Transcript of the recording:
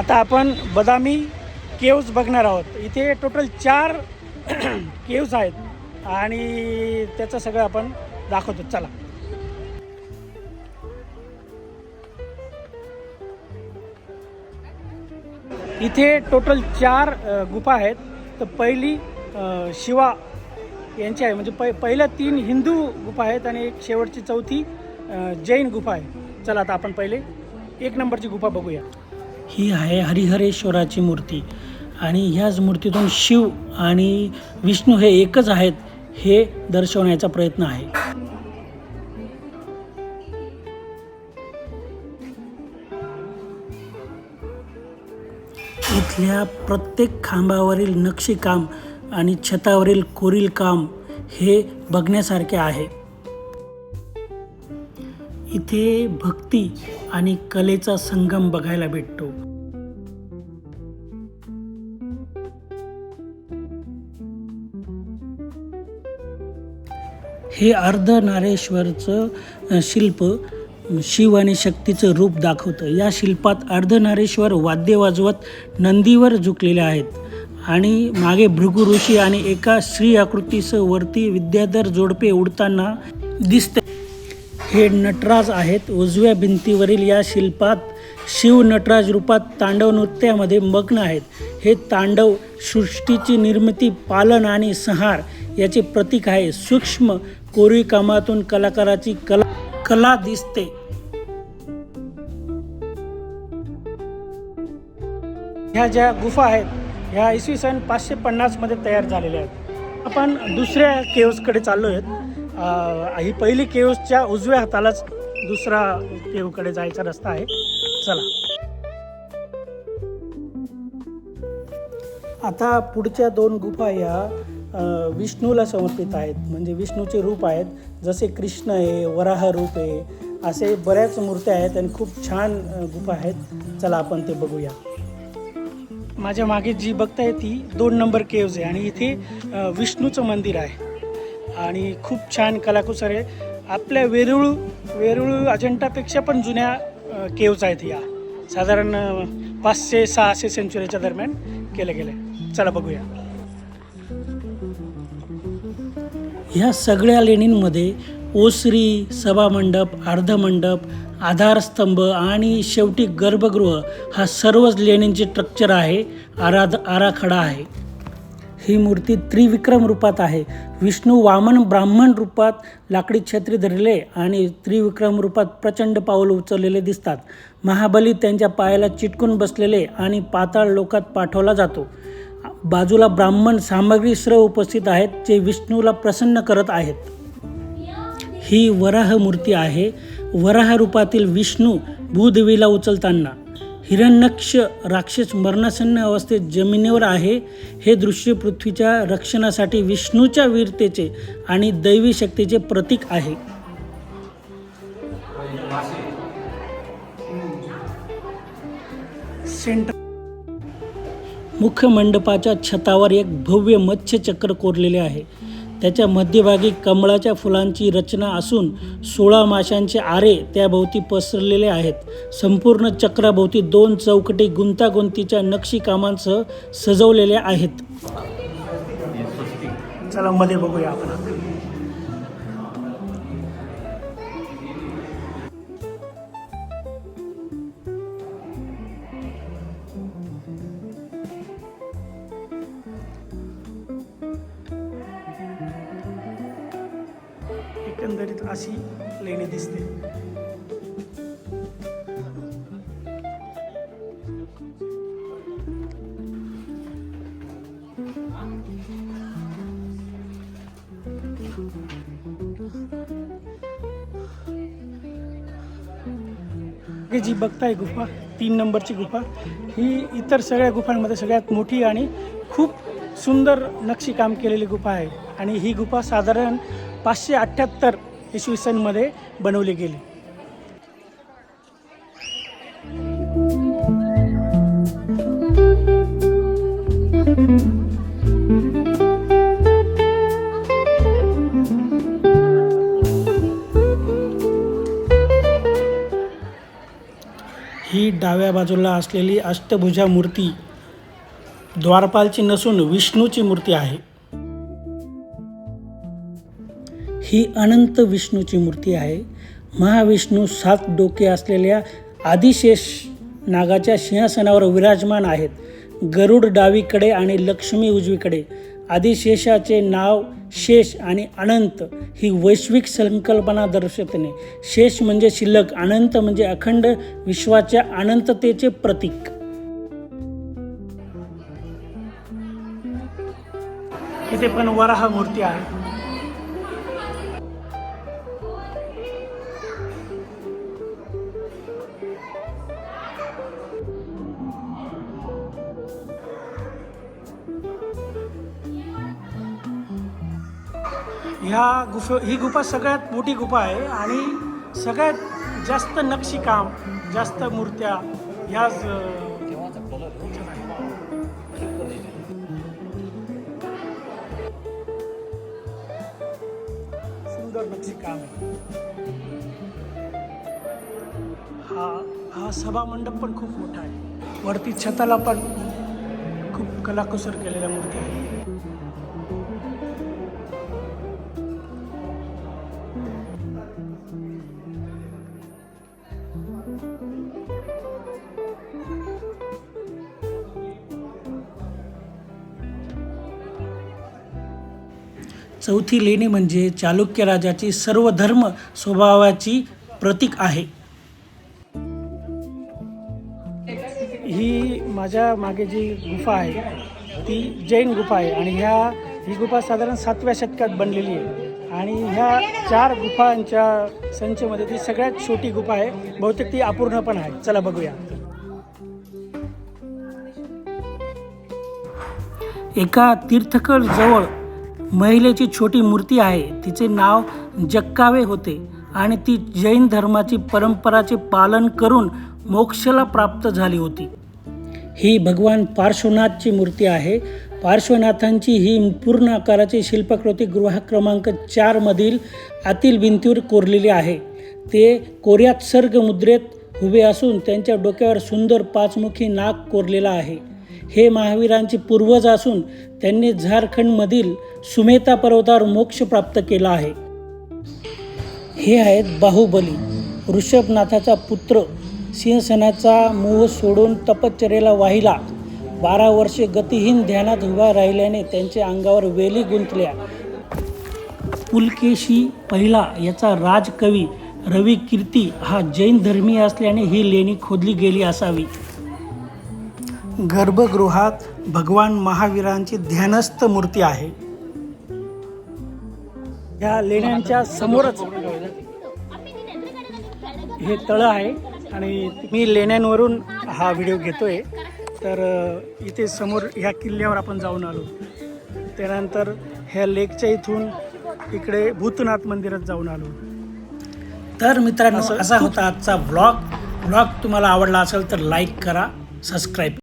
आता आपण बदामी केव्ज बघणार आहोत. इथे टोटल चार केव्ज आहेत. आणि त्याचं सगळं आपण दाखवतो. चला. इथे टोटल चार गुफा आहेत. तर पहिली शिवा यांची आहे. म्हणजे पै पहिल्या तीन हिंदू गुफा आहेत आणि एक शेवटची चौथी जैन गुफा आहे. चला आता आपण पहिले एक नंबरची गुफा बघूया. ही आहे हरिहरेश्वराची मूर्ती. आणि ह्याच मूर्तीतून शिव आणि विष्णू हे एकच आहेत हे दर्शवण्याचा प्रयत्न आहे. इथल्या प्रत्येक खांबावरील नक्षीकाम आणि छतावरील कोरील काम हे बघण्यासारखे आहे. इथे भक्ती आणि कलेचा संगम बघायला भेटतो. हे अर्धनारेश्वरचं शिल्प शिव आणि शक्तीचं रूप दाखवतं. या शिल्पात अर्धनारेश्वर वाद्य वाजवत नंदीवर झुकलेले आहेत आणि मागे भृगु ऋषी आणि एका श्री आकृतीसह वरती विद्याधर जोडपे उडताना दिसते हे नटराज आहेत. उजव्या भिंतीवरील या शिल्पात शिव नटराज रूपात तांडव नृत्यामध्ये मग्न आहेत. हे तांडव सृष्टीची निर्मिती पालन आणि संहार याचे प्रतीक आहे. सूक्ष्म कोरीकामातून कलाकाराची कला कला दिसते. ह्या ज्या गुफा आहेत ह्या इसवी सन पाचशे पन्नासमध्ये तयार झालेल्या आहेत. आपण दुसऱ्या केव्सकडे चाललो आहेत ही पहिली केव्सच्या उजव्या हातालाच दुसरा केव्हकडे जायचा रस्ता आहे. चला. आता पुढच्या दोन गुफा या विष्णूला समर्पित आहेत. म्हणजे विष्णूचे रूप आहेत. जसे कृष्ण आहे वराह रूप आहे असे बऱ्याच मूर्त्या आहेत आणि खूप छान गुफा आहेत. चला आपण ते बघूया. माझ्या मागे जी बघताय ती दोन नंबर केव्ज आहे आणि इथे विष्णूचं मंदिर आहे. आणि खूप छान कलाकुसर आहे. आपल्या वेरुळ वेरुळ अजंठापेक्षा पण जुन्या केव्ज आहेत या. साधारण पाचशे सहाशे सेंचुरीच्या दरम्यान केलं गेलं. चला बघूया. ह्या सगळ्या लेणींमध्ये ओसरी सभामंडप अर्धमंडप आधारस्तंभ आणि शेवटी गर्भगृह हा सर्वच लेणींचे स्ट्रक्चर आहे. आराध आराखडा आहे. ही मूर्ती त्रिविक्रम रूपात आहे. विष्णू वामन ब्राह्मण रूपात लाकडी छत्री धरले आणि त्रिविक्रम रूपात प्रचंड पाऊल उचललेले दिसतात. महाबली त्यांच्या पायाला चिटकून बसलेले आणि पाताळ लोकात पाठवला जातो. बाजूला ब्राह्मण सामग्री सर्व उपस्थित आहेत जे विष्णूला प्रसन्न करत आहेत. ही वराह मूर्ती आहे. वराह रूपातील विष्णू भूदेवीला उचलताना. हिरण्यक्ष राक्षस मरणासन्न अवस्थेत जमिनीवर आहे. हे दृश्य पृथ्वीच्या रक्षणासाठी विष्णूच्या वीरतेचे आणि दैवी शक्तीचे प्रतीक आहे. मुख्य मंडपाच्या छतावर एक भव्य मत्स्यचक्र कोरलेले आहे. त्याच्या मध्यभागी कमळाच्या फुलांची रचना असून सोळा माशांचे आरे त्याभोवती पसरलेले आहेत. संपूर्ण चक्राभोवती दोन चौकटी गुंतागुंतीच्या नक्षीकामांसह सजवलेल्या आहेत. चला मध्ये बघूया आपण. एकंदरीत अशी लेणी दिसते. हे जी बघताय गुफा तीन नंबरची गुफा. ही इतर सगळ्या गुफांमध्ये सगळ्यात मोठी आणि खूप सुंदर नक्षीकाम केलेली गुफा आहे. आणि ही गुफा साधारण पाचशे अठ्ठ्याहत्तर इसवी सनमध्ये बनवली गेली. ही डाव्या बाजूला असलेली अष्टभुजा मूर्ती द्वारपालची नसून विष्णूची मूर्ती आहे. ही अनंत विष्णूची मूर्ती आहे. महाविष्णू सात डोके असलेल्या आदिशेष नागाच्या सिंहासनावर विराजमान आहेत. गरुड डावीकडे आणि लक्ष्मी उजवीकडे. आदिशेषाचे नाव शेष आणि अनंत ही वैश्विक संकल्पना दर्शवते शेष म्हणजे शिल्लक अनंत म्हणजे अखंड विश्वाच्या अनंततेचे प्रतीक. इथे पण वराह मूर्ती आहे. ह्या गुफे ही गुफा सगळ्यात मोठी गुफा आहे आणि सगळ्यात जास्त नक्षीकाम जास्त मूर्त्या ह्याच सुंदर नक्षीकाम हा हा सभा मंडप पण खूप मोठा आहे. वरती छताला पण खूप कलाकुसर केलेल्या मूर्ती आहे चौथी लेणी म्हणजे चालुक्य राजाची सर्व धर्म स्वभावाची प्रतीक आहे. ही माझ्या मागे जी गुफा आहे ती जैन गुफा आहे आणि ह्या ही गुफा साधारण सातव्या शतकात बनलेली आहे. आणि ह्या चार गुफांच्या संचमध्ये ती सगळ्यात छोटी गुफा आहे. बहुतेक ती अपूर्ण पण आहे. चला बघूया. एका तीर्थकर जवळ महिलेची छोटी मूर्ती आहे. तिचे नाव जक्कावे होते आणि ती जैन धर्माची परंपराचे पालन करून मोक्षला प्राप्त झाली होती. ही भगवान पार्श्वनाथची मूर्ती आहे. पार्श्वनाथांची ही पूर्ण आकाराची शिल्पकृती गृह क्रमांक चारमधील आतील भिंतीवर कोरलेली आहे. ते कोऱ्यात सर्ग मुद्रेत उभे असून त्यांच्या डोक्यावर सुंदर पाचमुखी नाग कोरलेला आहे. हे महावीरांचे पूर्वज असून त्यांनी झारखंडमधील सुमेता पर्वतावर मोक्ष प्राप्त केला आहे. हे आहेत बाहुबली ऋषभनाथाचा पुत्र. सिंहसनाचा मोह सोडून तपश्चर्याला वाहिला. बारा वर्षे गतिहीन ध्यानात उभा राहिल्याने त्यांच्या अंगावर वेली गुंतल्या. पुलकेशी पहिला याचा राजकवी रवी कीर्ती हा जैन धर्मीय असल्याने ही लेणी खोदली गेली असावी. गर्भगृहात भगवान महावीरांची ध्यानस्थ मूर्ती आहे. या लेण्यांच्या समोरच हे तळं आहे आणि मी लेण्यांवरून हा व्हिडिओ घेतोय. तर अ, इथे समोर ह्या किल्ल्यावर आपण जाऊन आलो. त्यानंतर ह्या लेकच्या इथून इकडे भूतनाथ मंदिरात जाऊन आलो. तर मित्रांनो असा होता आजचा व्लॉग व्लॉग तुम्हाला आवडला असेल तर लाईक करा सबस्क्राईब